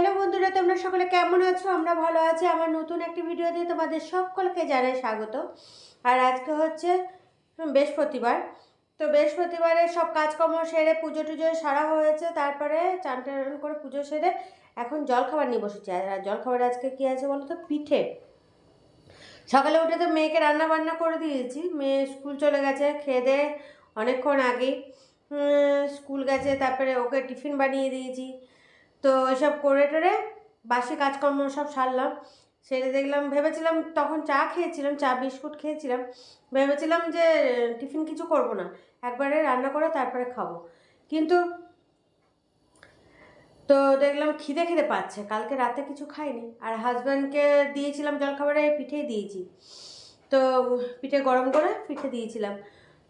Hello বন্ধুরা, তোমরা সকলে কেমন আছো? আমরা ভালো আছি। আমার নতুন একটি ভিডিওতে তোমাদের সকলকে জানাই স্বাগত। আর আজকে হচ্ছে বৃহস্পতিবার। তো বৃহস্পতিবারে সব কাজকর্ম সেরে পুজো টুজো সারা হয়েছে। তারপরে চান টান করে পুজো সেরে এখন জলখাবার নিয়ে বসেছি। আর জলখাবার আজকে কী আছে বলো তো? পিঠে। সকালে উঠে তো মেয়েকে রান্না বান্না করে দিয়েছি। মেয়ে স্কুল চলে গেছে, খেয়ে দিয়ে অনেকক্ষণ আগেই। স্কুল গেছে, তারপরে ওকে টিফিন বানিয়ে দিয়েছি। তো এসব করে টোরে বাসি কাজকর্ম সব সারলাম। সেরে দেখলাম, ভেবেছিলাম তখন চা খেয়েছিলাম, চা, বিস্কুট খেয়েছিলাম। ভেবেছিলাম যে, টিফিন কিছু করব না, একবারে রান্না করে তারপরে খাব। কিন্তু তো দেখলাম খিদে খিদে পাচ্ছে, কালকে রাতে কিছু খাইনি। আর হাজব্যান্ডকে দিয়েছিলাম জলখাবারে, পিঠেই দিয়েছি। তো পিঠে গরম করে পিঠে দিয়েছিলাম।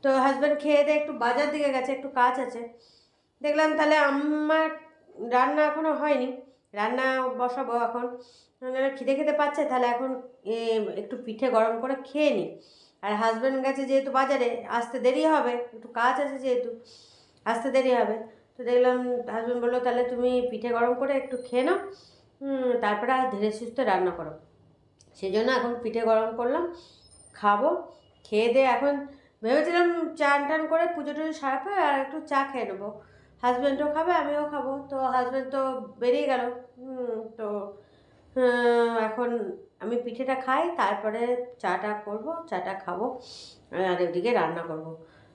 তো হাজব্যান্ড খেয়ে দিয়ে একটু বাজার দিকে গেছে, একটু কাজ আছে। দেখলাম তাহলে আমার রান্না এখনও হয়নি। রান্না বসাবো এখন। খিদে খেতে পাচ্ছে, তাহলে এখন একটু পিঠে গরম করে খেয়ে নিই আর হাজব্যান্ড গেছে যেহেতু বাজারে, আসতে দেরি হবে। একটু কাজ আছে যেহেতু, আসতে দেরি হবে। তো দেখলাম হাজব্যান্ড বলল, তাহলে তুমি পিঠে গরম করে একটু খেয়ে নাও। তারপরে আর ধীরে সুস্থে রান্না করো। সেই জন্য এখন পিঠে গরম করলাম, খাব, খেয়ে দিয়ে এখন ভেবেছিলাম চান টান করে পুজো টুজো সারাবে আর একটু চা খেয়ে নেব। হাজব্যান্ডও খাবে, আমিও খাব। তো হাজব্যান্ড তো বেরিয়ে গেল। তো এখন আমি পিঠেটা খাই, তারপরে চাটা করব, চাটা খাব, আর ওদিকে রান্না করব।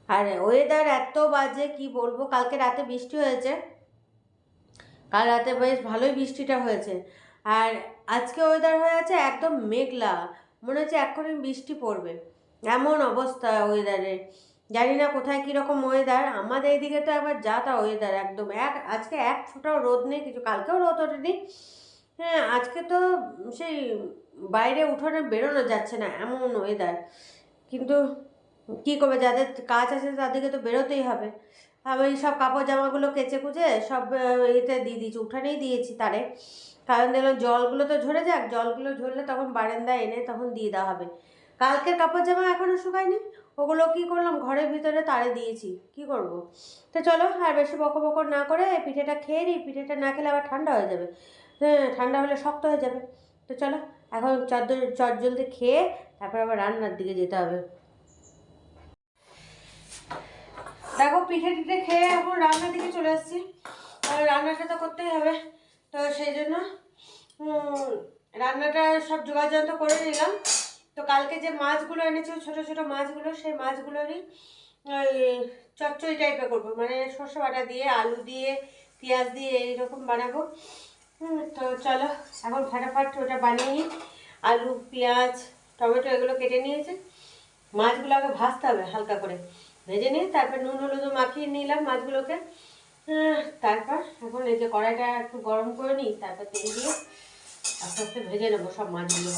আর ওয়েদার এত বাজে, কি বলব? কালকে রাতে বৃষ্টি হয়েছে। কাল রাতে বেশ ভালোই বৃষ্টিটা হয়েছে। আর আজকে ওয়েদার হয়ে আছে একদম মেঘলা। মনে হচ্ছে এক্ষুনি বৃষ্টি পড়বে। এমন অবস্থা ওয়েদারের জানি না কোথায় কীরকম ওয়েদার আমাদের এইদিকে তো একবার যা তা ওয়েদার একদম। এক, আজকে এক ফোঁটাও রোদ নেই, কিছু কালকেও রোদ ওঠেনি। হ্যাঁ আজকে তো সেই বাইরে উঠোনে বেরোনো যাচ্ছে না, এমন ওয়েদার কিন্তু কী করবে, যাদের কাজ আছে তাদেরকে তো বেরোতেই হবে। আমি সব কাপড় জামাগুলো কেচে কুচে সব এতে দিয়ে দিয়েছি, উঠানেই দিয়েছি তারে। কারণ দেখলাম জলগুলো তো ঝরে যাক, জলগুলো ঝরলে তখন বারান্দায় এনে তখন দিয়ে দেওয়া হবে। কালকের কাপড় জামা এখনও শুকায়নি? ওগুলো কি করলাম? ঘরের ভিতরে তারে দিয়েছি। কি করব? তো চলো, আর বেশি বকর বকর না করে পিঠেটা খেয়ে নিই। পিঠেটা না খেলে আবার ঠান্ডা হয়ে যাবে। হ্যাঁ ঠান্ডা হলে শক্ত হয়ে যাবে। তো চলো, এখন চট চট জলদি খেয়ে তারপর আবার রান্নার দিকে যেতে হবে। দেখো, পিঠে টিঠে খেয়ে এখন রান্নার দিকে চলে আর রান্নাটা তো করতেই হবে। তো সেই জন্য রান্নাটা সব যোগাযন্ত্র করে নিলাম। তো কালকে যে মাছগুলো এনেছে, ছোট ছোট মাছগুলো, সেই মাছগুলোরই চচ্চড়ি টাইপের করব। মানে সর্ষে বাটা দিয়ে, আলু দিয়ে, পেঁয়াজ দিয়ে এইরকম বানাবো। তো চলো, এখন ফাটাফাট ওটা বানিয়ে নিই। আলু, পেঁয়াজ, টমেটো এগুলো কেটে নিয়েছে। মাছগুলো আগে ভাজতে হবে হালকা করে। ভেজে নিয়ে তারপর নুন, হলুদ মাখিয়ে নিলাম মাছগুলোকে। তারপর এখন এই যে কড়াইটা একটু গরম করে নিই, তারপর তেল দিয়ে আস্তে আস্তে ভেজে নেব সব মাছগুলো।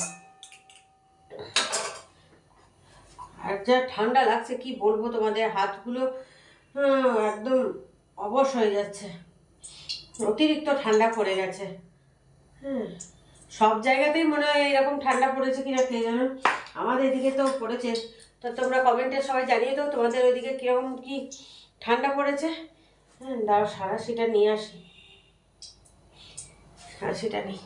আর যা ঠান্ডা লাগছে, কি বলব তোমাদের? হাতগুলো একদম অবশ হয়ে যাচ্ছে। অতিরিক্ত ঠান্ডা পড়ে গেছে। হ্যাঁ সব জায়গাতেই মনে হয় এরকম ঠান্ডা পড়েছে কিনা কে জানো? আমাদের এদিকে তো পড়েছে। তো তোমরা কমেন্টে সবাই জানিয়ে দাও, তোমাদের ওইদিকে কীরকম কি ঠান্ডা পড়েছে? হ্যাঁ দাও সারা সেটা নিয়ে আসি। সারা সেটা নিই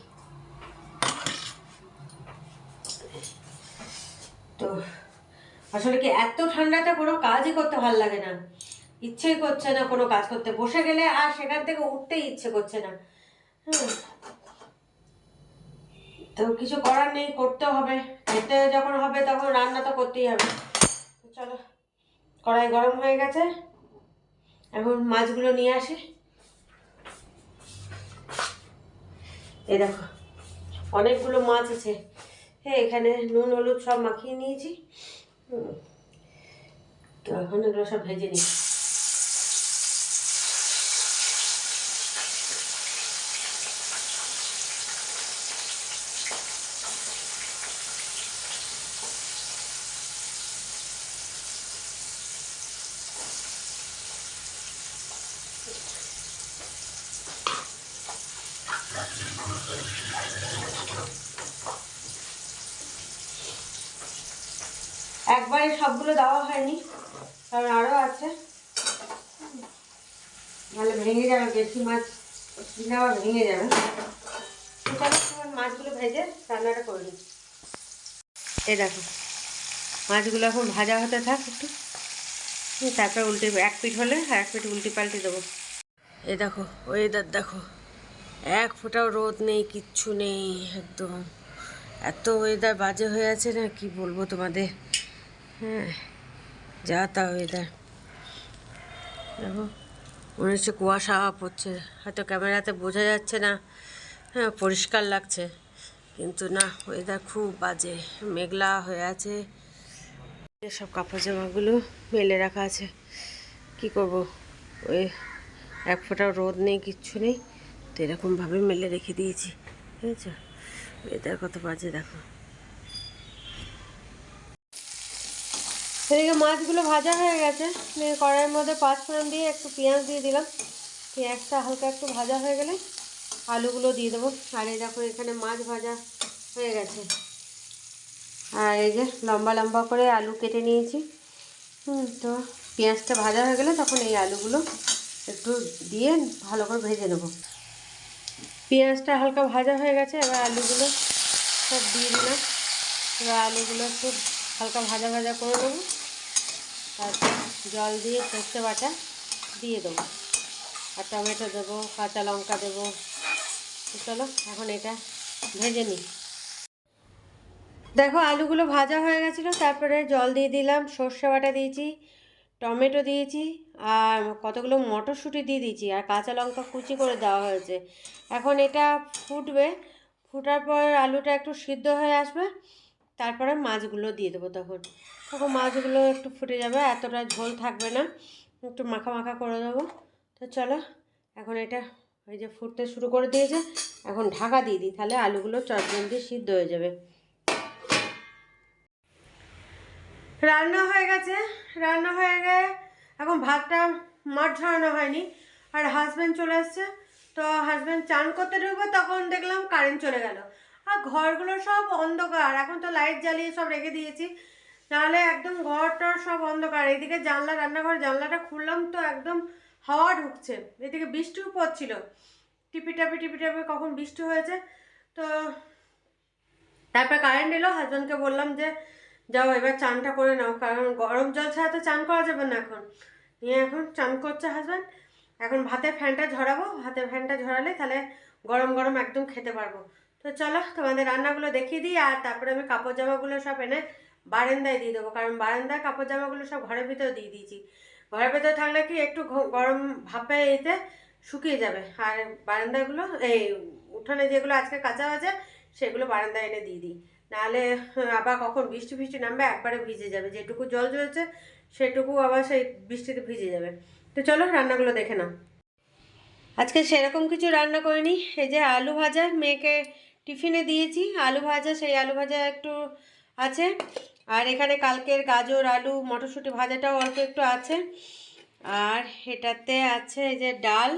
তো আসলে কি এত ঠান্ডাতে কোনো কাজই করতে ভালো লাগে না। ইচ্ছেই করছে না কোনো কাজ করতে। বসে গেলে আর সেখান থেকে উঠতেই ইচ্ছে করছে না। হুম। তো কিছু করার নেই, করতে হবে। খেতে যখন হবে তখন রান্না তো করতেই হবে। চলো, কড়াই গরম হয়ে গেছে। এখন মাছগুলো নিয়ে আসি। এই দেখো, অনেকগুলো মাছ আছে। হ্যাঁ এখানে নুন, হলুদ সব মাখিয়ে নিয়েছি। তো এখন এগুলো সব ভেজে নিই একবারে সবগুলো দেওয়া হয়নি, কারণ আরও আছে। নাহলে ভেঙে যাবে বেশি মাছ কিনে আবার ভেঙে যাবে। মাছগুলো ভেজে রান্নাটা করে নিই। এই দেখো, মাছগুলো এখন ভাজা হতে থাক একটু। তারপর উল্টে, এক পিঠ হলে আর এক পিঠ উল্টে পাল্টে দেবো। এ দেখো ওয়েদার দেখো, এক ফোঁটাও রোদ নেই, কিচ্ছু নেই, একদম। এত ওয়েদার বাজে হয়ে আছে না, কি বলব তোমাদের? হ্যাঁ যা তা ওয়েদার দেখো, মনে হচ্ছে কুয়াশা পড়ছে। হয়তো ক্যামেরাতে বোঝা যাচ্ছে না। হ্যাঁ পরিষ্কার লাগছে। কিন্তু না ওয়েদার খুব বাজে। মেঘলা হয়ে আছে। সব কাপড় জামাগুলো মেলে রাখা আছে। কি করব? ওই এক ফোঁটাও রোদ নেই, কিচ্ছু নেই। তো এরকমভাবে মেলে রেখে দিয়েছি। ঠিক আছে? ওয়েদার কত বাজে, দেখো। এদিকে মাছগুলো ভাজা হয়ে গেছে। কড়াইয়ের মধ্যে পাঁচ ফোড়ন দিয়ে একটু পেঁয়াজ দিয়ে দিলাম। পেঁয়াজটা হালকা একটু ভাজা হয়ে গেলে আলুগুলো দিয়ে দেবো। আর এই দেখো, এখানে মাছ ভাজা হয়ে গেছে। আর এই যে লম্বা লম্বা করে আলু কেটে নিয়েছি। হুম, তো পেঁয়াজটা ভাজা হয়ে গেলে তখন এই আলুগুলো একটু দিয়ে ভালো করে ভেজে নেব। পেঁয়াজটা হালকা ভাজা হয়ে গেছে, এবার আলুগুলো সব দিয়ে দিলাম। এবার আলুগুলো একটু হালকা ভাজা ভাজা করে নেব। তারপর জল দিয়ে সর্ষে বাটা দিয়ে দেবো। আর টমেটো দেবো, কাঁচা লঙ্কা দেবো। চলো, এখন এটা ভেজে নিই। দেখো, আলুগুলো ভাজা হয়ে গেছিল, তারপরে জল দিয়ে দিলাম, সর্ষে বাটা দিয়েছি, টমেটো দিয়েছি, আর কতগুলো মটরশুঁটি দিয়ে দিয়েছি, আর কাঁচা লঙ্কা কুচি করে দেওয়া হয়েছে। এখন এটা ফুটবে, ফুটার পর আলুটা একটু সিদ্ধ হয়ে আসবে তারপরে মাছগুলো দিয়ে দেবো তখন। তখন মাছগুলো একটু ফুটে যাবে, এতটা ঝোল থাকবে না। একটু মাখা মাখা করে দেবো। তো চলো, এখন এটা ওই যে ফুটতে শুরু করে দিয়েছে, এখন ঢাকা দিয়ে দিই, তাহলে আলুগুলো চটজলদি সিদ্ধ হয়ে যাবে। রান্না হয়ে গেছে, রান্না হয়ে গিয়ে এখন ভাতটা মাঠ ঝরানো হয়নি। আর হাজব্যান্ড চলে আসছে তো হাজব্যান্ড চান করতে ঢুকবে, তখন দেখলাম কারেন্ট চলে গেল। আর ঘরগুলো সব অন্ধকার। এখন তো লাইট জ্বালিয়ে সব রেখে দিয়েছি। নাহলে একদম ঘরটার সব অন্ধকার। এদিকে জানলা, রান্নাঘর, জানলাটা খুললাম তো একদম হাওয়া ঢুকছে। এদিকে বৃষ্টিও পড়ছিল টিপি টাপি টিপি টাপি কখন বৃষ্টি হয়েছে। তো তারপর কারেন্ট এলো হাজব্যান্ডকে বললাম যে, যাও এবার চানটা করে নাও। কারণ গরম জল ছাড়া তো চান করা যাবে না এখন। নিয়ে এখন চান করছে হাজব্যান্ড এখন ভাতে ফ্যানটা ঝরাবো। ভাতে ফ্যানটা ঝরালে তাহলে গরম গরম একদম খেতে পারব। তো চলো তোমাদের রান্নাগুলো দেখিয়ে দিই আর তারপরে আমি কাপড় জামাগুলো সব এনে বারান্দায় দিয়ে দেবো। কারণ বারান্দায় কাপড় জামাগুলো সব ঘরের ভিতরে দিয়ে দিয়েছি। ঘরের ভিতরে থাকলে কি একটু গরম ভাপে এতে শুকিয়ে যাবে। আর বারান্দাগুলো, এই উঠোনে যেগুলো আজকে কাঁচা হয়েছে, সেগুলো বারান্দায় এনে দিয়ে দিই। নাহলে আবার কখন বৃষ্টি ফিষ্টি নামবে, একবারে ভিজে যাবে। যেটুকু জল ঝরেছে সেটুকু আবার সেই বৃষ্টিতে ভিজে যাবে। তো চলো রান্নাগুলো দেখে নাও। আজকে সেরকম কিছু রান্না করিনি। এই যে আলু ভাজা, মেয়েকে টিফিনে দিয়েছি, আলু ভাজা, সেই আলু ভাজা একটু আছে। আর এখানে কালকের গাজর, আলু, মটরশুঁটি ভাজাটাও অল্প একটু আছে। আর এটাতে আছে এই যে ডাল,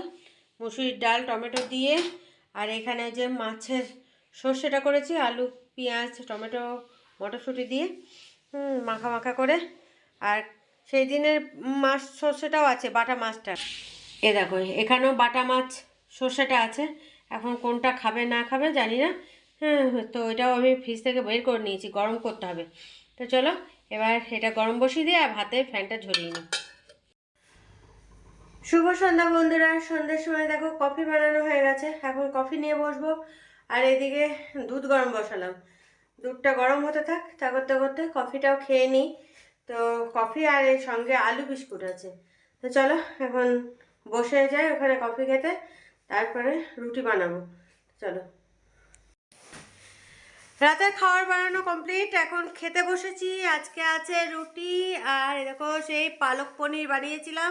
মুসুরির ডাল, টমেটো দিয়ে। আর এখানে যে মাছের সর্ষেটা করেছি, আলু, পেঁয়াজ, টমেটো, মটরশুঁটি দিয়ে। মাখা মাখা করে। আর সেই দিনের মাছ সর্ষেটাও আছে, বাটা মাছটা। এ দেখো, এখানেও বাটা মাছ সর্ষেটা আছে। এখন কোনটা খাবে, না খাবে জানি না। হ্যাঁ তো এটাও আমি ফ্রিজ থেকে বের করে নিয়েছি, গরম করতে হবে। তো চলো, এবার এটা গরম বসিয়ে দিয়ে আর ভাতে ফ্যানটা ঝরিয়ে নিই। শুভ সন্ধ্যা বন্ধুরা, সন্ধ্যের সময় দেখো কফি বানানো হয়ে গেছে। এখন কফি নিয়ে বসবো। আর এদিকে দুধ গরম বসালাম। দুধটা গরম হতে থাক তা করতে করতে কফিটাও খেয়ে নিই। তো কফি আর এর সঙ্গে আলু বিস্কুট আছে। তো চলো, এখন বসে যাই ওখানে কফি খেতে। তারপরে রুটি বানাবো। চলো। রাতের খাবার বানানো কমপ্লিট এখন খেতে বসেছি। আজকে আছে রুটি। আর এরকম সেই পালক পনির বানিয়েছিলাম।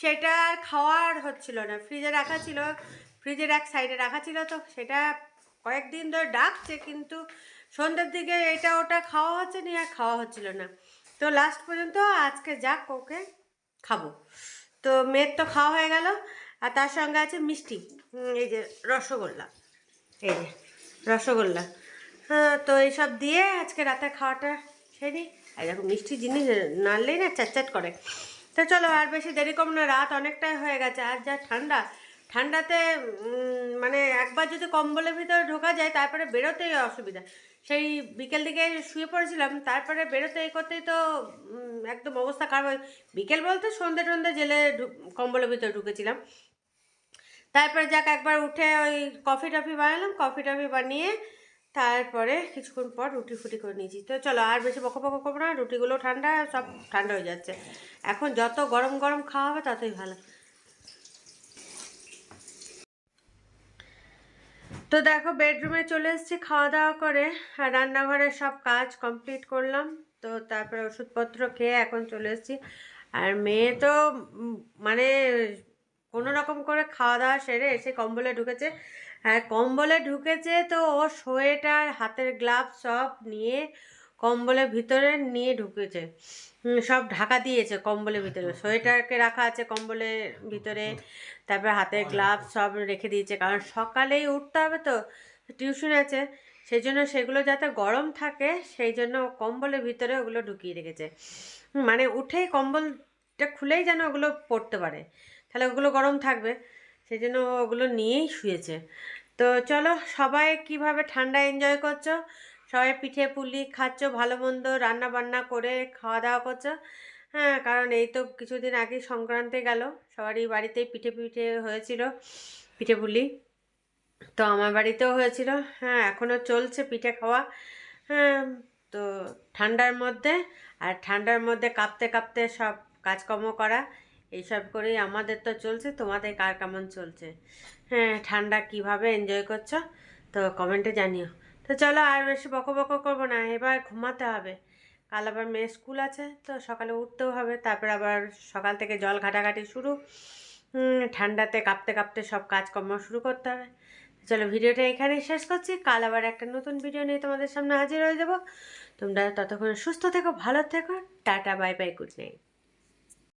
সেটা খাওয়ার হচ্ছিল না। ফ্রিজে রাখা ছিল। ফ্রিজের এক সাইডে রাখা ছিল তো, সেটা কয়েকদিন ধরে ডাকছে, কিন্তু সন্ধ্যের দিকে এটা ওটা খাওয়া হচ্ছে না, আর খাওয়া হচ্ছিল না। তো লাস্ট পর্যন্ত আজকে যাক, ওকে খাব। তো মেয়ের তো খাওয়া হয়ে গেল। আর তার সঙ্গে আছে মিষ্টি এই যে রসগোল্লা, এই যে রসগোল্লা। তো এইসব দিয়ে আজকে রাতে খাওয়াটা সেরে আর দেখো মিষ্টি জিনিস নাড়লেই না চ্যাটচ্যাট করে। তো চলো আর বেশি দেরি কম না, রাত অনেকটাই হয়ে গেছে। আর যা ঠান্ডা, ঠান্ডাতে মানে একবার যদি কম্বলের ভিতরে ঢোকা যায়, তারপরে বেরোতেই অসুবিধা। সেই বিকেল দিকে শুয়ে পড়েছিলাম, তারপরে বেরোতে এই করতেই তো একদম অবস্থা খারাপ হয়ে বিকেল বলতে সন্ধে টন্ধে জেলে কম্বলের ভিতরে ঢুকেছিলাম। তারপরে যাক, একবার উঠে ওই কফি টফি বানালাম কফি টফি বানিয়ে তারপরে কিছুক্ষণ পর রুটি ফুটি করে নিয়েছি। তো চলো, আর বেশি বকো বকো করব না, রুটিগুলো ঠান্ডা, সব ঠান্ডা হয়ে যাচ্ছে। এখন যত গরম গরম খাওয়া হবে ততই ভালো। তো দেখো বেডরুমে চলে এসেছি খাওয়া দাওয়া করে, আর রান্নাঘরের সব কাজ কমপ্লিট করলাম। তো তারপরে ওষুধপত্র খেয়ে এখন চলে এসেছি। আর মেয়ে তো মানে কোনো রকম করে খাওয়া দাওয়া সেরে এসে কম্বলে ঢুকেছে। হ্যাঁ কম্বলে ঢুকেছে তো ও সোয়েটার হাতের গ্লাভস সব নিয়ে কম্বলের ভিতরে নিয়ে ঢুকেছে। সব ঢাকা দিয়েছে কম্বলের ভিতরে। সোয়েটারকে রাখা আছে কম্বলের ভিতরে তারপরে হাতের গ্লাভস সব রেখে দিয়েছে। কারণ সকালেই উঠতে হবে তো টিউশন আছে। সেই জন্য সেগুলো যাতে গরম থাকে সেই জন্য কম্বলের ভিতরে ওগুলো ঢুকিয়ে রেখেছে। মানে উঠেই কম্বলটা খুলেই যেন ওগুলো পড়তে পারে। তাহলে ওগুলো গরম থাকবে। সেই জন্য ওগুলো নিয়েই শুয়েছে। তো চলো সবাই কীভাবে ঠান্ডা এনজয় করছ? সবাই পিঠে পুলি খাচ্ছ, ভালো মন্দ রান্না বান্না করে খাওয়া দাওয়া করছ? হ্যাঁ কারণ এই তো কিছুদিন আগে সংক্রান্তি গেল, সবারই বাড়িতেই পিঠে পিঠে হয়েছিল পিঠে পুলি। তো আমার বাড়িতেও হয়েছিল। হ্যাঁ এখনও চলছে পিঠে খাওয়া। হ্যাঁ তো ঠান্ডার মধ্যে, আর ঠান্ডার মধ্যে কাঁপতে কাঁপতে সব কাজকর্ম করা। এইসব করেই আমাদের তো চলছে, তোমাদের কার কেমন চলছে? হ্যাঁ ঠান্ডা কীভাবে এনজয় করছ? তো কমেন্টে জানিও। তো চলো আর বেশি বকো বকো করব না, এবার ঘুমাতে হবে। কাল আবার মেয়ে স্কুল আছে, তো সকালে উঠতেও হবে, তারপর আবার সকাল থেকে জল ঘাটাঘাটি শুরু। ঠান্ডাতে কাঁপতে কাঁপতে সব কাজকর্ম শুরু করতে হবে। চলো ভিডিওটা এখানেই শেষ করছি, কাল আবার একটা নতুন ভিডিও নিয়ে তোমাদের সামনে হাজির হয়ে যাব। তোমরা ততক্ষণ সুস্থ থেকো, ভালো থেকো, tata bye bye good night